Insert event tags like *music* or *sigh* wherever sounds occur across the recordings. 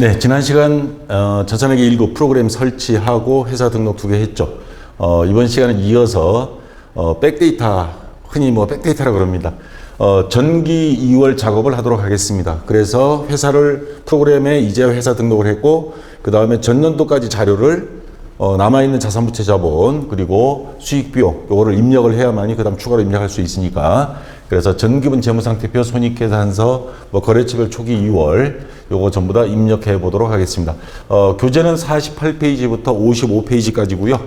네, 지난 시간 어, 저산에게 일곱 프로그램 설치하고 회사 등록 두 개 했죠. 어, 이번 시간은 이어서 어, 백데이터 흔히 뭐 백데이터라 그럽니다. 어, 전기 2월 작업을 하도록 하겠습니다. 그래서 회사를 프로그램에 이제 회사 등록을 했고 그 다음에 전년도까지 자료를 어, 남아있는 자산부채 자본 그리고 수익 비용 요거를 입력을 해야만이 그 다음 추가로 입력할 수 있으니까 그래서 전기분 재무상태표 손익계산서 뭐 거래처별 초기 2월 요거 전부 다 입력해 보도록 하겠습니다. 어, 교재는 48페이지부터 55페이지까지고요.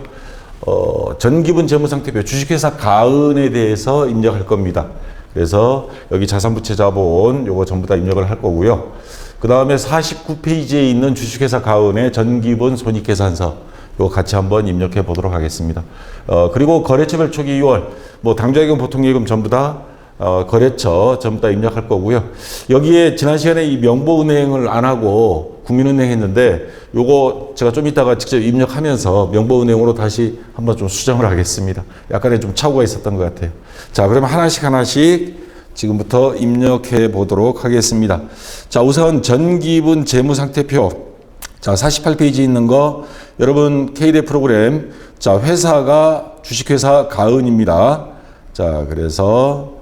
어, 전기분 재무상태표 주식회사 가은에 대해서 입력할 겁니다. 그래서 여기 자산부채 자본 요거 전부 다 입력을 할 거고요. 그 다음에 49페이지에 있는 주식회사 가은의 전기분 손익계산서 요거 같이 한번 입력해 보도록 하겠습니다. 어, 그리고 거래처별 초기 2월, 뭐 당좌예금, 보통예금 전부 다 어, 거래처 전부 다 입력할 거고요. 여기에 지난 시간에 이 명보은행을 안 하고 국민은행 했는데 요거 제가 좀 이따가 직접 입력하면서 명보은행으로 다시 한번 좀 수정을 하겠습니다. 약간의 좀 착오가 있었던 것 같아요. 자, 그러면 하나씩 하나씩 지금부터 입력해 보도록 하겠습니다. 자, 우선 전기분 재무상태표. 자, 48페이지 있는 거 여러분 K대 프로그램 자, 회사가 주식회사 가은입니다. 자, 그래서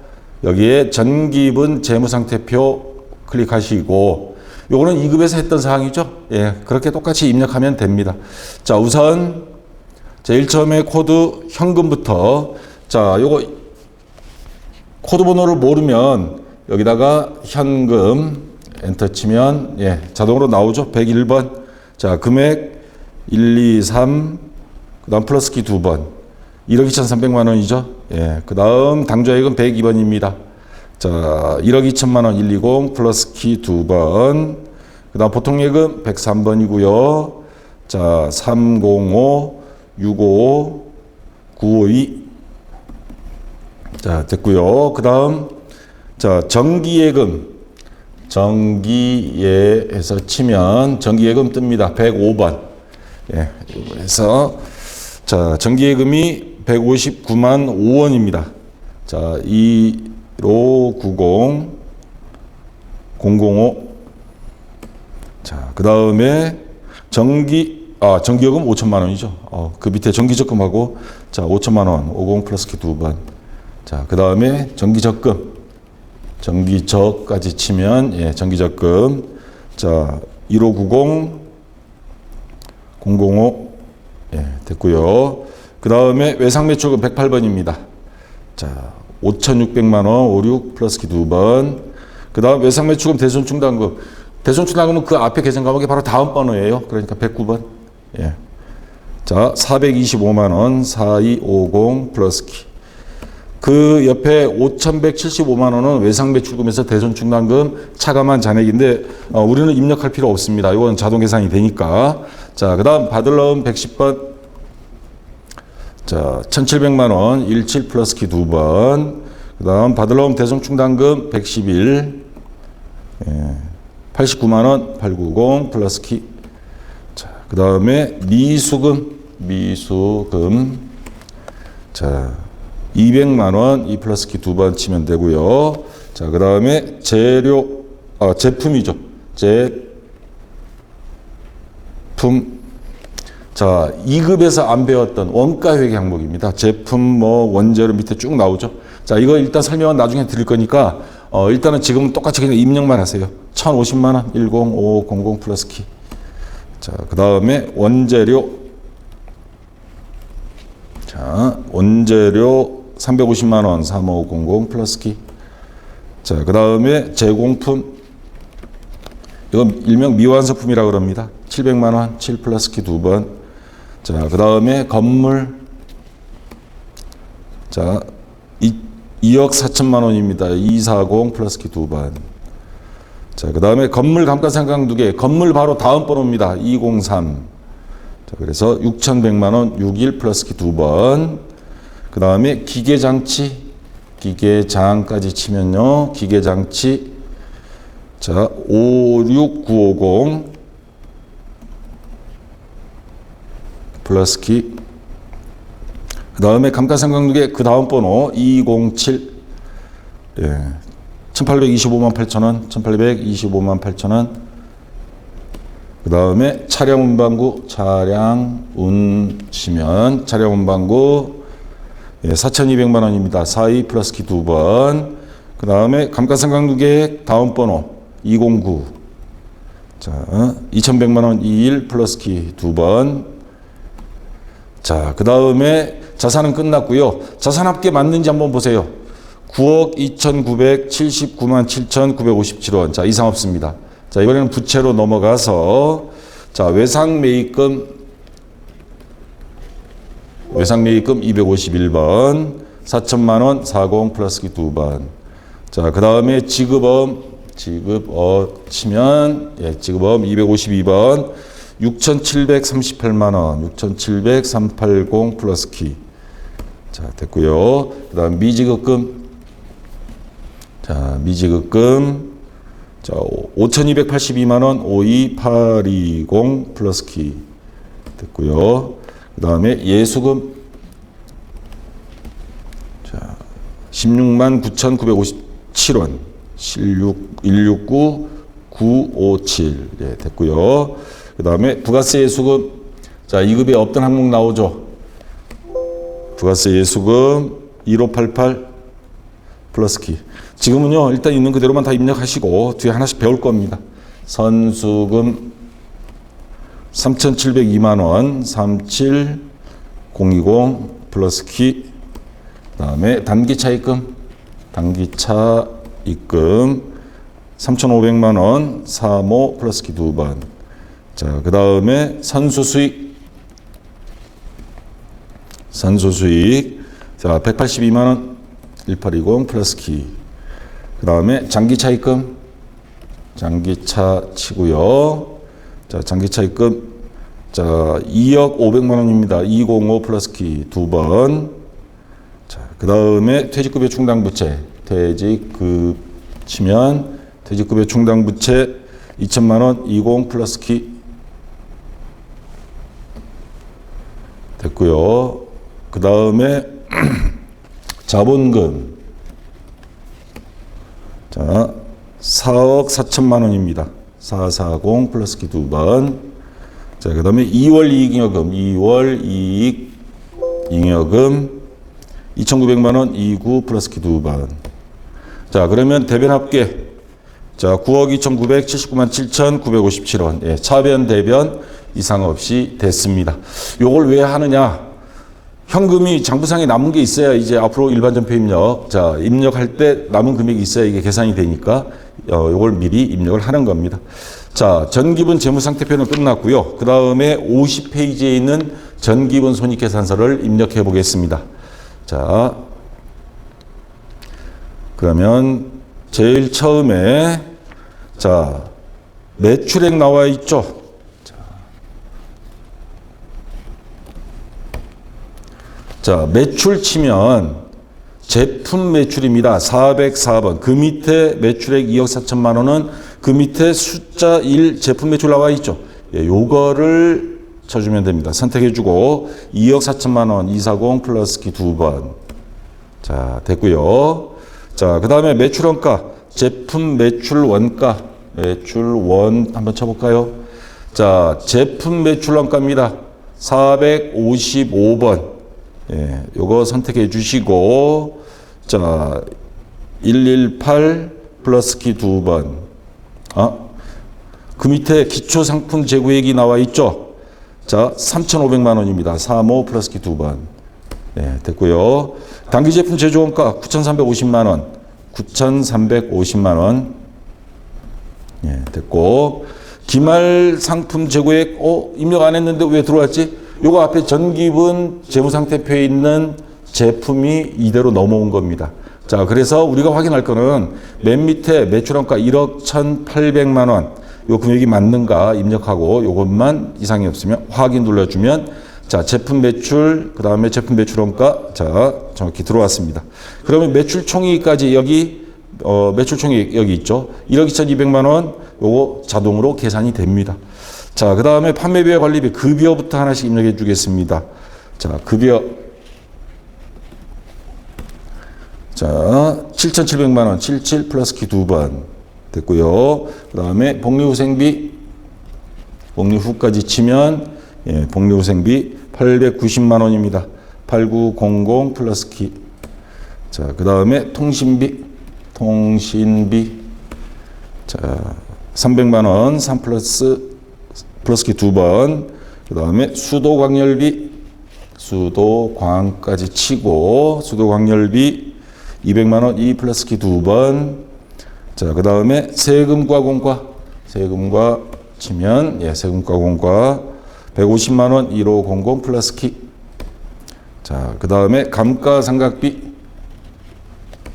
여기에 전기분 재무상태표 클릭하시고 요거는 2급에서 했던 사항이죠. 예, 그렇게 똑같이 입력하면 됩니다. 자, 우선 제일 처음에 코드 현금부터 자, 요거 코드 번호를 모르면 여기다가 현금 엔터 치면 예, 자동으로 나오죠. 101번. 자, 금액 1, 2, 3, 그 다음 플러스 키 두 번. 1억 2,300만 원이죠. 예, 그 다음 당좌액은 102번입니다. 자, 1억 2천만 원 120 플러스 키두 번. 그 다음 보통예금 103번이고요. 자, 305, 655, 952. 자, 됐고요. 그 다음, 자, 정기예금. 정기예에서 치면 정기예금 뜹니다. 105번. 예, 그래서 자, 정기예금이 159만 5원입니다. 자, 1590 005 자, 그 다음에 정기 아, 정기요금 5천만 원이죠. 어, 그 밑에 정기적금하고 자, 5천만 원, 50 플러스 키두 번. 자, 그 다음에 정기적금 정기적까지 치면 예, 정기적금 자, 1590 005 예, 됐고요. 그 다음에 외상 매출금 108번입니다. 자, 5,600만 원, 56 플러스 키 두 번. 그 다음 외상 매출금 대손 충당금. 대손 충당금은 그 앞에 계산 과목이 바로 다음 번호예요. 그러니까 109번. 예. 자, 425만 원, 4250 플러스 키. 그 옆에 5,175만 원은 외상 매출금에서 대손 충당금 차감한 잔액인데 어, 우리는 입력할 필요 없습니다. 이건 자동 계산이 되니까. 자, 그 다음 받을 넣은 110번. 자, 1,700만 원, 17 플러스 키 두 번. 그 다음 받을 넣은 대손충당금 111. 예, 89만 원, 890 플러스 키. 자, 그 다음에 미수금, 미수금. 자, 200만 원, 이 플러스 키 두 번 치면 되고요. 자, 그 다음에 재료, 아, 제품이죠. 제품. 자, 2급에서 안 배웠던 원가 회계 항목입니다. 제품, 뭐, 원재료 밑에 쭉 나오죠. 자, 이거 일단 설명은 나중에 드릴 거니까, 어, 일단은 지금 똑같이 그냥 입력만 하세요. 1,050만 원, 10500 플러스 키. 자, 그 다음에 원재료. 자, 원재료 350만 원, 3500 플러스 키. 자, 그 다음에 제공품. 이건 일명 미완성품이라고 그럽니다. 700만 원, 7 플러스 키 두 번. 자, 그 다음에 건물. 자, 2, 2억 4천만 원입니다. 240 플러스 키두 번. 자, 그 다음에 건물 감가상각 두 개. 건물 바로 다음 번호입니다. 203. 자, 그래서 6,100만 원, 61 플러스 키 두 번. 그 다음에 기계장치. 기계장까지 치면요. 기계장치. 자, 56950 플러스 키. 그 다음에 감가상각액 그 다음 번호 207. 예. 1825만 8천 원, 1825만 8천 원. 그 다음에 차량 운반구, 차량 운 치면 차량 운반구 예, 4,200만 원입니다. 42 플러스 키 두 번. 그 다음에 감가상각루 계획 다음 번호 209. 자, 2,100만 원 21 플러스 키 두 번. 자, 그 다음에 자산은 끝났고요. 자산 합계 맞는지 한번 보세요. 9억 2,979만 7,957원. 자, 이상 없습니다. 자, 이번에는 부채로 넘어가서 자, 외상 매입금 외상 매입금 251번 4천만 원 40 플러스기 2번. 자, 그다음에 지급엄 지급어 치면 예, 지급엄 252번 6,738만 원 6,70380 플러스 키. 자, 됐고요. 그다음 미지급금 자, 미지급금 자, 5,282만 원 52820 플러스 키 됐고요. 그다음에 예수금 자, 16만 9,957원 16 169 957 예, 됐고요. 그 다음에 부가세 예수금 자, 2급에 없던 항목 나오죠. 부가세 예수금 1588 플러스 키. 지금은요, 일단 있는 그대로만 다 입력하시고, 뒤에 하나씩 배울 겁니다. 선수금 3,702만 원, 37020 플러스 키. 그 다음에 단기차 입금, 단기차 입금 3,500만 원, 3호 플러스 키 두 번. 자, 그 다음에 선수 수익, 선수 수익. 자, 182만원, 1820 플러스 키. 그 다음에 장기차 입금. 장기차 치고요. 자, 장기차 입금. 자, 2억 500만 원입니다. 205 플러스 키 두 번. 자, 그 다음에 퇴직급여 충당 부채. 퇴직급 치면 퇴직급여 충당 부채 2천만 원 20 플러스 키 됐고요. 그 다음에 자본금. 자, 4억 4천만 원입니다. 440 플러스 키 두 번. 자, 그 다음에 2월 이익잉여금, 2월 이익 잉여금 2,900만 원, 29 플러스 키 두 번. 자, 그러면 대변 합계. 자, 9억 2,979만 7,957원. 예, 차변 대변 이상 없이 됐습니다. 요걸 왜 하느냐? 현금이 장부상에 남은 게 있어야 이제 앞으로 일반 전표 입력, 자, 입력할 때 남은 금액이 있어야 이게 계산이 되니까 어, 요걸 미리 입력을 하는 겁니다. 자, 전기분 재무상태표는 끝났고요. 그 다음에 50페이지에 있는 전기분 손익계산서를 입력해 보겠습니다. 자, 그러면 제일 처음에 자, 매출액 나와 있죠. 자, 매출 치면 제품 매출입니다. 404번. 그 밑에 매출액 2억 4천만 원은 그 밑에 숫자 1 제품 매출 나와 있죠. 예, 요거를 쳐주면 됩니다. 선택해 주고 2억 4천만 원 240 플러스 키 두 번. 자, 됐고요. 자, 그 다음에 매출 원가. 제품 매출 원가. 매출 원 한번 쳐 볼까요? 자, 제품 매출 원가입니다. 455번. 예, 요거 선택해 주시고, 자, 118 플러스 키 두 번. 아, 그 밑에 기초 상품 재고액이 나와 있죠? 자, 3,500만 원입니다. 35 플러스 키 두 번. 예, 됐고요. 단기 제품 제조 원가 9,350만 원. 9,350만 원. 예, 됐고. 기말 상품 재고액, 어, 입력 안 했는데 왜 들어왔지? 요거 앞에 전기분 재무상태표에 있는 제품이 이대로 넘어온 겁니다. 자, 그래서 우리가 확인할 거는 맨 밑에 매출원가 1억 1,800만 원. 요 금액이 맞는가 입력하고 요것만 이상이 없으면 확인 눌러주면 자, 제품 매출, 그 다음에 제품 매출원가, 자, 정확히 들어왔습니다. 그러면 매출 총액까지 여기, 어, 매출 총액 여기 있죠. 1억 2,200만 원, 요거 자동으로 계산이 됩니다. 자, 그 다음에 판매비와 관리비, 급여부터 하나씩 입력해 주겠습니다. 자, 급여. 자, 7,700만 원, 77 플러스 키 두 번. 됐고요. 그 다음에 복리후생비 복리 후까지 치면 예, 복리후생비 890만 원입니다. 8900 플러스 키. 자, 그 다음에 통신비, 통신비. 자, 300만 원, 3 플러스, 플러스 키 두 번. 그 다음에 수도광열비, 수도광까지 치고, 수도광열비 200만 원, 2 플러스 키 두 번. 자, 그 다음에 세금과 공과, 세금과 치면, 예, 세금과 공과 150만 원, 1500 플러스 키. 자, 그 다음에 감가상각비,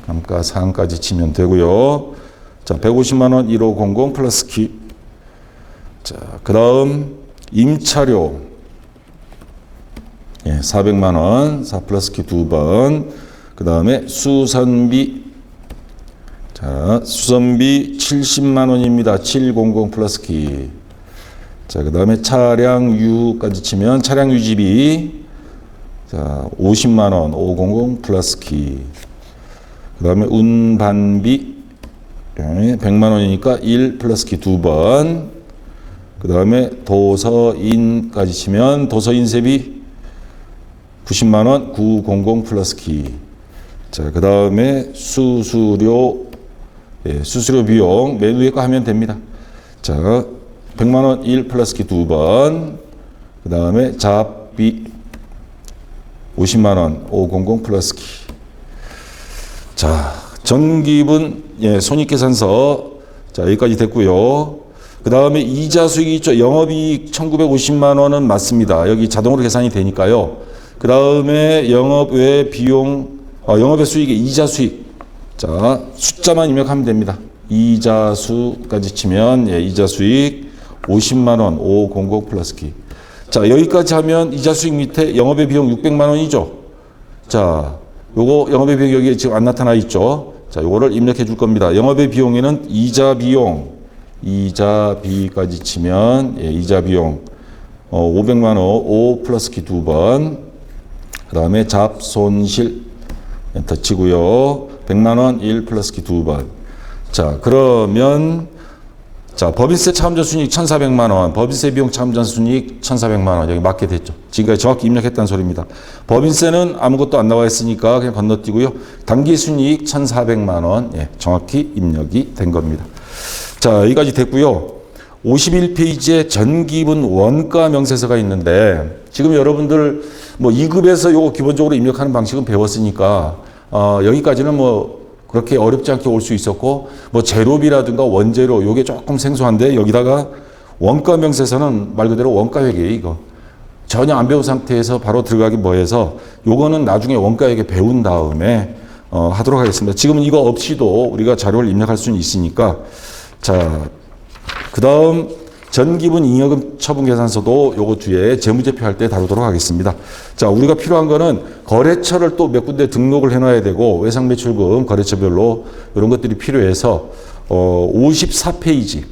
감가상까지 치면 되고요. 자, 150만 원, 1500 플러스 키. 자, 그 다음 임차료, 예, 400만 원, 4 플러스 키 두 번. 그 다음에 수선비, 자, 수선비 70만 원입니다. 700 플러스 키. 자, 그 다음에 차량 유까지 치면 차량 유지비, 자, 50만 원, 500 플러스 키. 그 다음에 운반비, 예, 100만 원이니까 1 플러스 키 두 번. 그 다음에 도서인까지 치면 도서인 세비 90만 원, 900 플러스 키. 자, 그 다음에 수수료, 예, 수수료 비용 맨 위에 거 하면 됩니다. 자, 100만 원 1 플러스 키 두 번. 그 다음에 잡비 50만 원 500 플러스 키. 자, 전기분 예, 손익계산서 자, 여기까지 됐고요. 그 다음에 이자 수익이 있죠. 영업이익 1950만 원은 맞습니다. 여기 자동으로 계산이 되니까요. 그 다음에 영업 외 비용, 어, 영업의 수익의 이자 수익. 자, 숫자만 입력하면 됩니다. 이자 수까지 치면, 예, 이자 수익 50만 원, 500 플러스 키. 자, 여기까지 하면 이자 수익 밑에 영업의 비용 600만 원이죠. 자, 요거 영업의 비용 여기 지금 안 나타나 있죠. 자, 요거를 입력해 줄 겁니다. 영업의 비용에는 이자 비용, 이자 비까지 치면 예, 이자 비용 어, 500만 원 5 플러스 키 두 번. 그 다음에 잡손실 엔터 치고요. 100만 원 1 플러스 키 두 번. 자, 그러면 자, 법인세 차감전 순이익 1,400만 원, 법인세 비용 차감전 순이익 1,400만 원 여기 맞게 됐죠. 지금까지 정확히 입력했다는 소리입니다. 법인세는 아무것도 안 나와 있으니까 그냥 건너뛰고요. 당기 순이익 1,400만 원 예, 정확히 입력이 된 겁니다. 자, 여기까지 됐고요. 51페이지에 전기분 원가 명세서가 있는데 지금 여러분들 뭐 2급에서 요거 기본적으로 입력하는 방식은 배웠으니까 어, 여기까지는 뭐 그렇게 어렵지 않게 올 수 있었고 뭐 재료비라든가 원재료 요게 조금 생소한데 여기다가 원가 명세서는 말 그대로 원가 회계 이거 전혀 안 배운 상태에서 바로 들어가기 뭐해서 요거는 나중에 원가 회계 배운 다음에 어, 하도록 하겠습니다. 지금은 이거 없이도 우리가 자료를 입력할 수는 있으니까 자, 그 다음 전기분 잉여금 처분 계산서도 요거 뒤에 재무제표 할 때 다루도록 하겠습니다. 자, 우리가 필요한 거는 거래처를 또 몇 군데 등록을 해놔야 되고 외상 매출금 거래처별로 이런 것들이 필요해서 어, 54페이지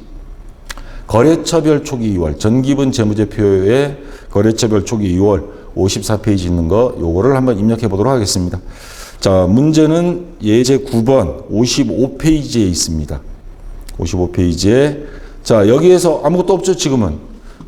거래처별 초기 2월 전기분 재무제표에 거래처별 초기 2월 54페이지 있는 거 요거를 한번 입력해 보도록 하겠습니다. 자, 문제는 예제 9번 55페이지에 있습니다. 55페이지에. 자 여기에서 아무것도 없죠 지금은.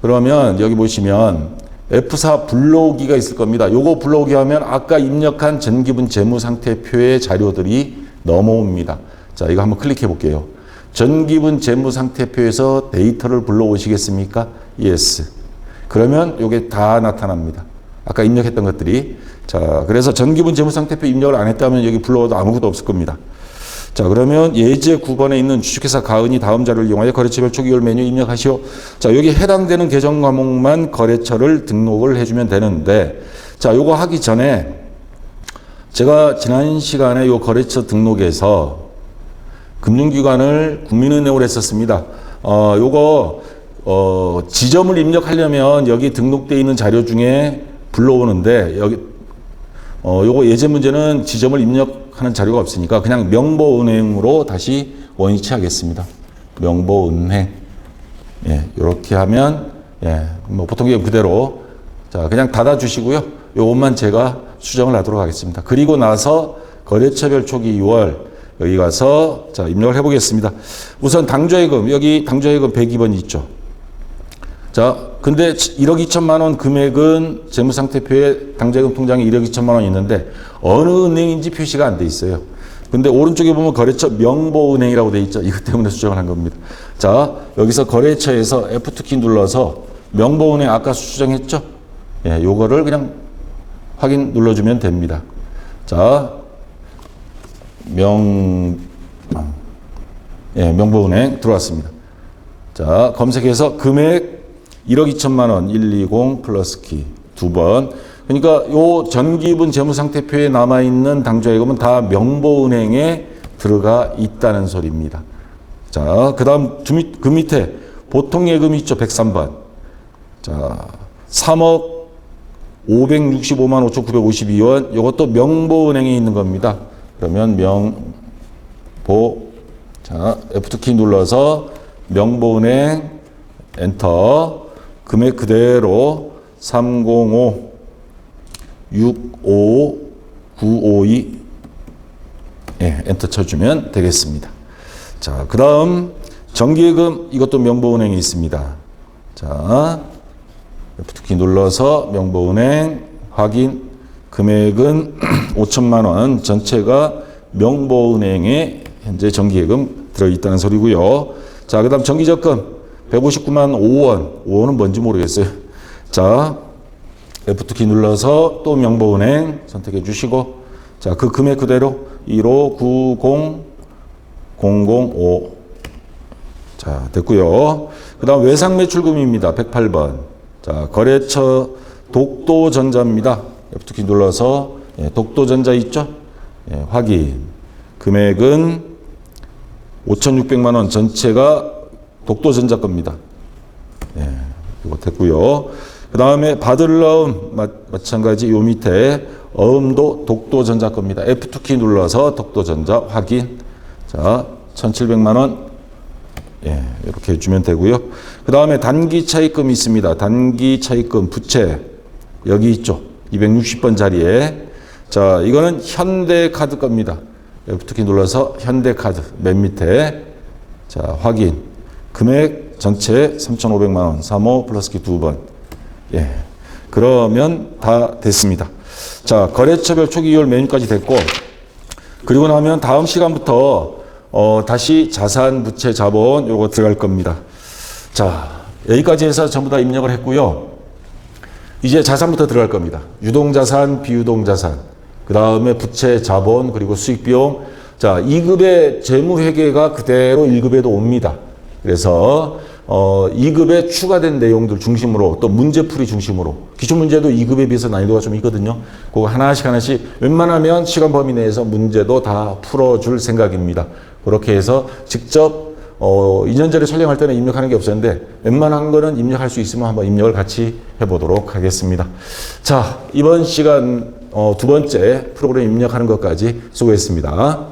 그러면 여기 보시면 F4 불러오기가 있을 겁니다. 요거 불러오기 하면 아까 입력한 전기분 재무상태표의 자료들이 넘어옵니다. 자 이거 한번 클릭해 볼게요. 전기분 재무상태표에서 데이터를 불러오시겠습니까? Yes. 그러면 요게 다 나타납니다. 아까 입력했던 것들이. 자 그래서 전기분 재무상태표 입력을 안 했다면 여기 불러와도 아무것도 없을 겁니다 자, 그러면 예제 9번에 있는 주식회사 가은이 다음 자료를 이용하여 거래처별 초기월 메뉴 입력하시오. 자, 여기 해당되는 계정 과목만 거래처를 등록을 해주면 되는데, 자, 요거 하기 전에 제가 지난 시간에 요 거래처 등록에서 금융기관을 국민은행으로 했었습니다. 어, 요거, 어, 지점을 입력하려면 여기 등록되어 있는 자료 중에 불러오는데, 여기, 어, 요거 예제 문제는 지점을 입력 하는 자료가 없으니까 그냥 명보은행으로 다시 원위치 하겠습니다. 명보은행. 예, 요렇게 하면, 예, 뭐 보통 이게 그대로. 자, 그냥 닫아 주시고요. 요것만 제가 수정을 하도록 하겠습니다. 그리고 나서 거래처별 초기 2월 여기 가서 자, 입력을 해 보겠습니다. 우선 당좌예금, 여기 당좌예금 102번 있죠. 자, 근데 1억 2천만 원 금액은 재무상태표에 당자금 통장에 1억 2천만 원 있는데 어느 은행인지 표시가 안 돼 있어요. 근데 오른쪽에 보면 거래처 명보은행이라고 돼 있죠. 이것 때문에 수정을 한 겁니다. 자, 여기서 거래처에서 F2 키 눌러서 명보은행 아까 수정했죠? 예, 요거를 그냥 확인 눌러주면 됩니다. 자, 명, 예, 명보은행 들어왔습니다. 자, 검색해서 금액 1억 2천만 원, 120 플러스 키 두 번. 그러니까 요 전기분 재무상태표에 남아 있는 당좌예금은 다 명보은행에 들어가 있다는 소리입니다. 자, 그 다음 그 밑에 보통 예금 있죠, 103번. 자, 3억 565만 5,952원. 이것도 명보은행에 있는 겁니다. 그러면 명보, 자, F2키 눌러서 명보은행 엔터 금액 그대로 305 65 952 예, 엔터 쳐주면 되겠습니다. 자, 그 다음 정기예금 이것도 명보은행에 있습니다. 자, F2키 눌러서 명보은행 확인 금액은 *clears throat* 5천만 원 전체가 명보은행에 현재 정기예금 들어있다는 소리고요. 자, 그 다음 정기적금 159만 5원. 5원은 뭔지 모르겠어요. 자, F2키 눌러서 또 명보은행 선택해 주시고, 자, 그 금액 그대로 1590005. 자, 됐고요. 그 다음 외상 매출금입니다. 108번. 자, 거래처 독도전자입니다. F2키 눌러서 예, 독도전자 있죠? 예, 확인. 금액은 5,600만 원 전체가 독도전자 겁니다. 예, 이거 됐고요. 그 다음에 마, 마찬가지 요 밑에 어음도 독도전자 겁니다. F2키 눌러서 독도전자 확인. 자, 1,700만 원. 예, 이렇게 해주면 되고요. 그 다음에 단기 차입금이 있습니다. 단기 차입금 부채 여기 있죠. 260번 자리에 자 이거는 현대카드 겁니다. F2키 눌러서 현대카드 맨 밑에 자 확인 금액 전체 3,500만 원 3호 플러스 키 두 번. 예. 그러면 다 됐습니다. 자 거래처별 초기 이율 메뉴까지 됐고 그리고 나면 다음 시간부터 어, 다시 자산, 부채, 자본 요거 들어갈 겁니다. 자, 여기까지 해서 전부 다 입력을 했고요. 이제 자산부터 들어갈 겁니다. 유동자산, 비유동자산, 그 다음에 부채, 자본, 그리고 수익비용. 자, 2급의 재무회계가 그대로 1급에도 옵니다. 그래서 어, 2급에 추가된 내용들 중심으로 또 문제풀이 중심으로 기출 문제도 2급에 비해서 난이도가 좀 있거든요. 그거 하나씩 하나씩 웬만하면 시간 범위 내에서 문제도 다 풀어줄 생각입니다. 그렇게 해서 직접 어, 2년 전에 촬영할 때는 입력하는 게 없었는데 웬만한 거는 입력할 수 있으면 한번 입력을 같이 해보도록 하겠습니다. 자, 이번 시간 어, 두 번째 프로그램 입력하는 것까지 수고했습니다.